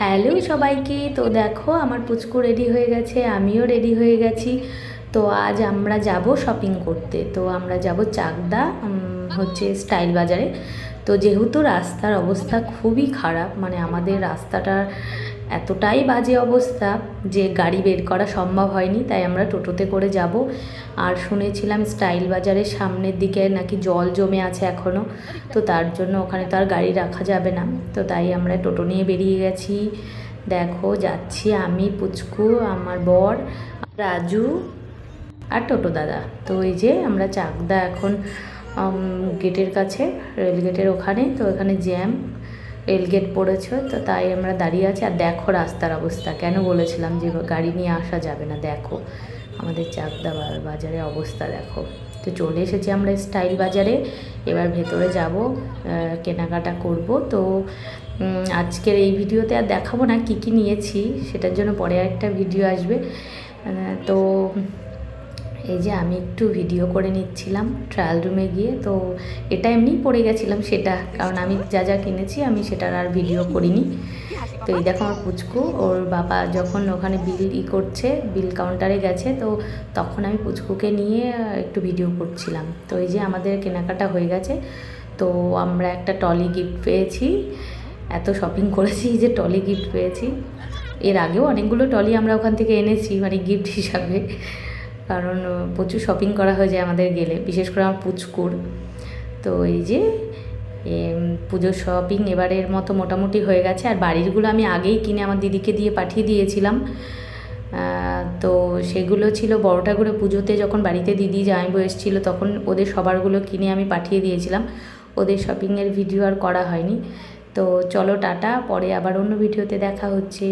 Hello সবাইকে। তো দেখো, আমার পুচকু রেডি হয়ে গেছে, আমিও রেডি হয়ে গেছি। তো আজ আমরা যাব শপিং করতে। তো আমরা যাব চাকদা হচ্ছে স্টাইল বাজারে। তো যেহেতু রাস্তার অবস্থা খুবই খারাপ মানে আমাদের রাস্তাটার এতটাই বাজে অবস্থা যে গাড়ি বের করা সম্ভব হয়নি, তাই আমরা টোটোতে করে যাব। আর শুনেছিলাম স্টাইল বাজারের সামনের দিকে নাকি জল জমে আছে এখনও তো তার জন্য ওখানে তো আর গাড়ি রাখা যাবে না। তো তাই আমরা টোটো নিয়ে বেরিয়ে গেছি। দেখো, যাচ্ছি আমি, পুচকু, আমার বর, রাজু আর টোটো দাদা। তো এই যে আমরা চাকদা এখন গেটের কাছে, রেল গেটের ওখানে, তো ওখানে জ্যাম। রেল গেট পড়েছে, তো তাই আমরা দাঁড়িয়ে আছি। আর দেখো রাস্তার অবস্থা। কেন বলেছিলাম যে গাড়ি নিয়ে আসা যাবে না? দেখো, আমাদের চাকদা বা- বাজারের অবস্থা দেখো। তো চলে এসেছি আমরা স্টাইল বাজারে। এবার ভেতরে যাব কেনাকাটা করব। তো আজকের এই ভিডিওতে আর দেখাবো না কি কি নিয়েছি, সেটার জন্য পরে একটা ভিডিও আসবে। তো এই যে আমি একটু ভিডিও করে নিচ্ছিলাম ট্রায়াল রুমে গিয়ে, তো এটা এমনি পড়ে গেছিলাম সেটা, কারণ আমি যা যা কিনেছি আমি সেটার আর ভিডিও করিনি। তো এই দেখো আমার পুচকু, ওর বাবা যখন ওখানে বিল ই করছে বিল কাউন্টারে গেছে, তো তখন আমি পুচকুকে নিয়ে একটু ভিডিও করছিলাম। তো এই যে আমাদের কেনাকাটা হয়ে গেছে, তো আমরা একটা টলি গিফট পেয়েছি। এত শপিং করেছি যে টলি গিফট পেয়েছি। এর আগেও অনেকগুলো টলি আমরা ওখান থেকে এনেছি মানে গিফট হিসাবে। কারণ প্রচুর শপিং করা হয়ে যায় আমাদের গেলে, বিশেষ করে আমার পুচকুর। তো এই যে পুজোর শপিং এবারের মতো মোটামুটি হয়ে গেছে, আর বাড়িরগুলো আমি আগেই কিনে আমার দিদিকে দিয়ে পাঠিয়ে দিয়েছিলাম। তো সেগুলো ছিল বড়টা করে পুজোতে যখন বাড়িতে দিদি জামাইবু এসেছিল, তখন ওদের সবারগুলো কিনে আমি পাঠিয়ে দিয়েছিলাম। ওদের শপিংয়ের ভিডিও আর করা হয়নি। তো চলো টাটা, পরে আবার অন্য ভিডিওতে দেখা হচ্ছে।